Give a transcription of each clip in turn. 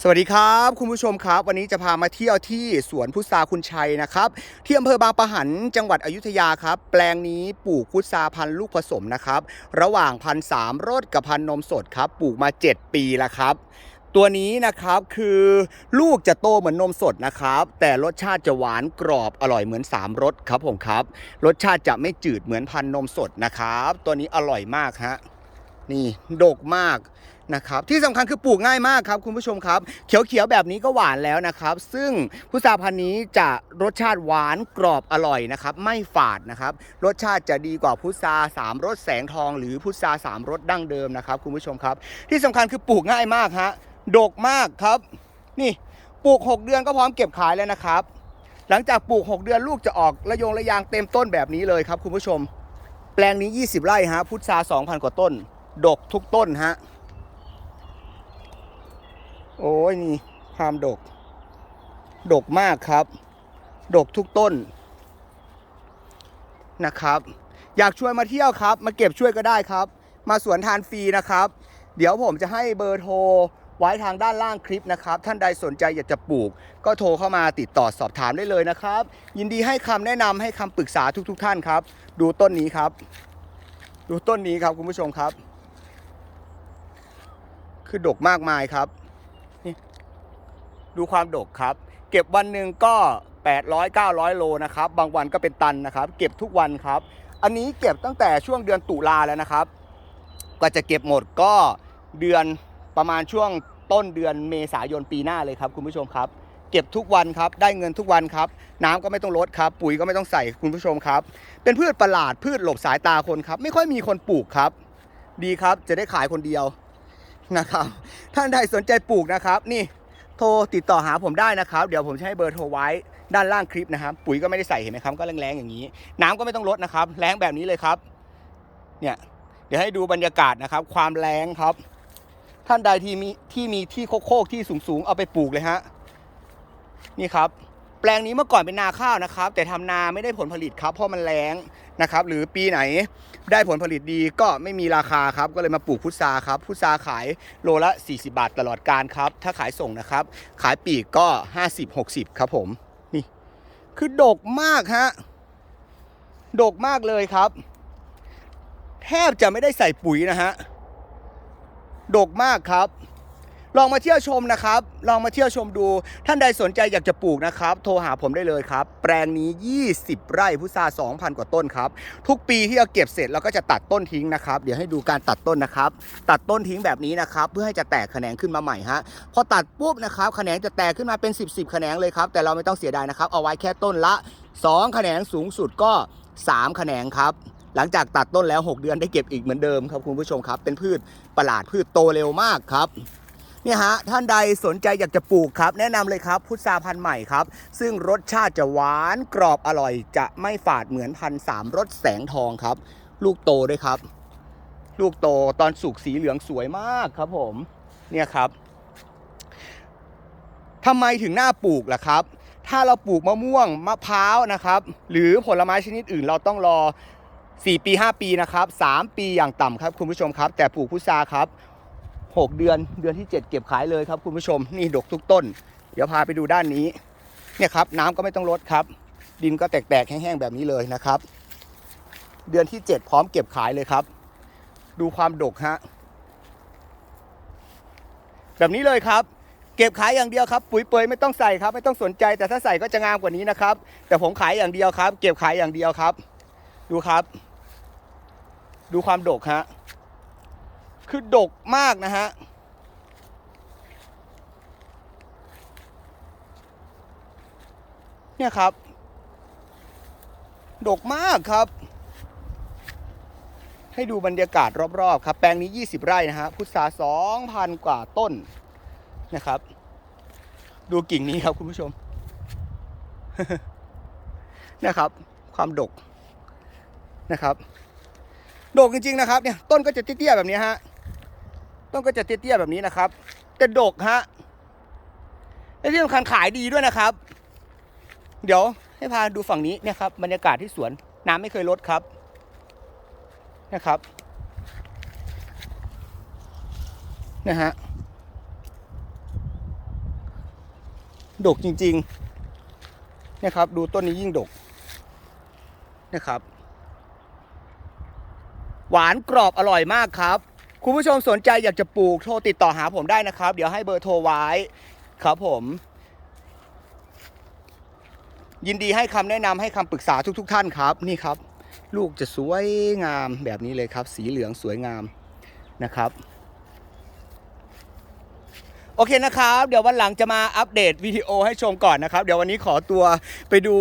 สวัสดีครับคุณผู้ชมครับ วันนี้จะพามาเที่ยวที่สวนพุทราคุณชัยนะครับ ที่อำเภอบางปะหันจังหวัดอยุธยาครับ แปลงนี้ปลูกพุทราพันธุ์ลูกผสมนะครับ ระหว่างพันสามรสกับพันนมสดครับ ปลูกมา 7 ปีแล้วครับ ตัวนี้นะครับคือลูกจะโตเหมือนนมสดนะครับ แต่รสชาติจะหวานกรอบอร่อยเหมือน3รสครับผมครับ รสชาติจะไม่จืดเหมือนพันนมสดนะครับ ตัวนี้อร่อยมากฮะนี่ดกมาก นะครับที่สำคัญคือปลูกง่ายมากครับคุณผู้ชมครับ เขียวๆแบบนี้ก็หวานแล้วนะครับ ซึ่งพุทราพันธุ์นี้จะรสชาติหวานกรอบอร่อยนะครับไม่ฝาดนะครับรสชาติจะดีกว่าพุทราสามรสแสงทอง หรือพุทราสามรสดั้งเดิมนะครับคุณผู้ชมครับ ที่สำคัญคือปลูกง่ายมากฮะดกมากครับ นี่ปลูก 6 เดือนก็พร้อมเก็บขายแล้วนะครับ หลังจากปลูก 6 เดือนลูกจะออกระยงระยางเต็มต้นแบบนี้เลยครับคุณผู้ชม แปลงนี้ 20 ไร่ฮะพุทรา2,000 กว่าต้น ดกทุกต้นฮะ โอ้ยนี่ความดก ดกมากครับ ดกทุกต้นนะครับ อยากชวนมาเที่ยวครับ มาเก็บช่วยก็ได้ครับ มาสวนทานฟรีนะครับ เดี๋ยวผมจะให้เบอร์โทรไว้ทางด้านล่างคลิปนะครับ ท่านใดสนใจอยากจะปลูก ก็โทรเข้ามาติดต่อสอบถามได้เลยนะครับ ยินดีให้คำแนะนำให้คำปรึกษาทุกๆท่านครับ ดูต้นนี้ครับ ดูต้นนี้ครับคุณผู้ชมครับ คือดกมากมายครับ ดูความดกครับ เก็บวันหนึ่งก็ 800 900 โลนะครับ บางวันก็เป็นตันนะครับ เก็บทุกวันครับ อันนี้เก็บตั้งแต่ช่วงเดือนตุลาแล้วนะครับ ก็จะเก็บหมดก็เดือนประมาณช่วงต้นเดือนเมษายนปีหน้าเลยครับ คุณผู้ชมครับ เก็บทุกวันครับ ได้เงินทุกวันครับ น้ำก็ไม่ต้องลดครับ ปุ๋ยก็ไม่ต้องใส่คุณผู้ชมครับ เป็นพืชประหลาดพืชหลบสายตาคนครับ ไม่ค่อยมีคนปลูกครับ ดีครับจะได้ขายคนเดียวนะครับ ท่านใดสนใจปลูกนะครับนี่ ทรติดต่อหาผมได้นะครับ เดี๋ยวผมจะให้เบอร์โทรไว้ด้านล่างคลิปนะครับ ปุ๋ยก็ไม่ได้ใส่เห็นไหมครับ ก็แรงๆอย่างนี้ น้ำก็ไม่ต้องลดนะครับ แรงแบบนี้เลยครับ เนี่ย เดี๋ยวให้ดูบรรยากาศนะครับ ความแรงครับ ท่านใดที่มีที่มีที่โคกๆที่สูงๆเอาไปปลูกเลยฮะ นี่ครับ แปลงนี้เมื่อก่อนเป็นนาข้าวนะครับ แต่ทำนาไม่ได้ผลผลิตครับเพราะมันแรงนะครับ หรือปีไหนได้ผลผลิตดีก็ไม่มีราคาครับ ก็เลยมาปลูกพุทราครับ พุทราขายโลละ 40 บาทตลอดการครับ ถ้าขายส่งนะครับ ขายปีกก็ 50-60 ครับผมนี่คือดกมากฮะดกมากเลยครับ แทบจะไม่ได้ใส่ปุ๋ยนะฮะดกมากครับ ลองมาเที่ยวชมนะครับ ลองมาเที่ยวชมดู ท่านใดสนใจอยากจะปลูกนะครับ โทรหาผมได้เลยครับ แปลงนี้ 20 ไร่พุทรา2,000 กว่าต้นครับ ทุกปีที่เราเก็บเสร็จเราก็จะตัดต้นทิ้งนะครับ เดี๋ยวให้ดูการตัดต้นนะครับ ตัดต้นทิ้งแบบนี้นะครับ เพื่อให้จะแตกแขนงขึ้นมาใหม่ฮะ พอตัดปุ๊บนะครับ แขนงจะแตกขึ้นมาเป็น 10 10แขนงเลยครับ แต่เราไม่ต้องเสียดายนะครับ เอาไว้แค่ต้นละ 2 แขนงสูงสุดก็ 3 แขนงครับหลังจากตัดต้นแล้ว 6 เดือนได้เก็บอีกเหมือนเดิมครับคุณผู้ชมครับ เป็นพืชประหลาดพืชโตเร็วมากครับ นี่ฮะท่านใดสนใจอยากจะปลูกครับ แนะนำเลยครับพุทราพันธุ์ใหม่ครับ ซึ่งรสชาติจะหวานกรอบอร่อย จะไม่ฝาดเหมือนพันสามรสแสงทองครับ ลูกโตด้วยครับ ลูกโตตอนสุกสีเหลืองสวยมากครับผม เนี่ยครับทำไมถึงน่าปลูกล่ะครับ ถ้าเราปลูกมะม่วงมะพร้าวนะครับ หรือผลไม้ชนิดอื่นเราต้องรอ 4 ปี 5 ปีนะครับ 3 ปีอย่างต่ำครับคุณผู้ชมครับ แต่ปลูกพุทราครับ 6 เดือนเดือนที่ 7 เก็บขายเลยครับคุณผู้ชมนี่ดกทุกต้น เดี๋ยวพาไปดูด้านนี้เนี่ยครับน้ำก็ไม่ต้องลดครับ ดินก็แตกๆแห้งๆแบบนี้เลยนะครับ เดือนที่ 7 พร้อมเก็บขายเลยครับ ดูความดกฮะแบบนี้เลยครับเก็บขายอย่างเดียวครับปุ๋ยเปยไม่ต้องใส่ครับไม่ต้องสนใจ แต่ถ้าใส่ก็จะงามกว่านี้นะครับ แต่ผมขายอย่างเดียวครับ เก็บขายอย่างเดียวครับ ดูครับ ดูความดกฮะ คือดกมากนะฮะ เนี่ยครับ ดกมากครับ ให้ดูบรรยากาศรอบๆ ครับ แปลงนี้ 20 ไร่นะฮะ พุทรา2,000 กว่าต้นนะครับ ดูกิ่งนี้ครับคุณผู้ชมนี่ยครับ ความดกนะครับดกจริงๆนะครับเนี่ยต้นก็จะเตี้ยๆแบบนี้ฮะ ต้นก็จะเตี้ยๆแบบนี้นะครับ แต่ดกฮะและที่สำคัญขายดีด้วยนะครับ เดี๋ยวให้พาดูฝั่งนี้เนี่ยครับบรรยากาศที่สวนน้ำไม่เคยลดครับนะครับนะฮะดกจริงๆเนี่ยครับ ดูต้นนี้ยิ่งดกนะครับ หวานกรอบอร่อยมากครับ คุณผู้ชมสนใจอยากจะปลูกโทรติดต่อหาผมได้นะครับ เดี๋ยวให้เบอร์โทรไว้ครับผม ยินดีให้คำแนะนำให้คำปรึกษาทุกๆท่านครับ นี่ครับ ลูกจะสวยงามแบบนี้เลยครับ สีเหลืองสวยงามนะครับโอเคนะครับ เดี๋ยววันหลังจะมาอัปเดตวิดีโอให้ชมก่อนนะครับ เดี๋ยววันนี้ขอตัวไปดู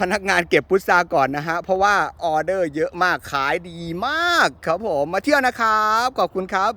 พนักงานเก็บพุทราก่อนนะฮะ เพราะว่าออเดอร์เยอะมากขายดีมากครับผม มาเที่ยวนะครับ ขอบคุณครับ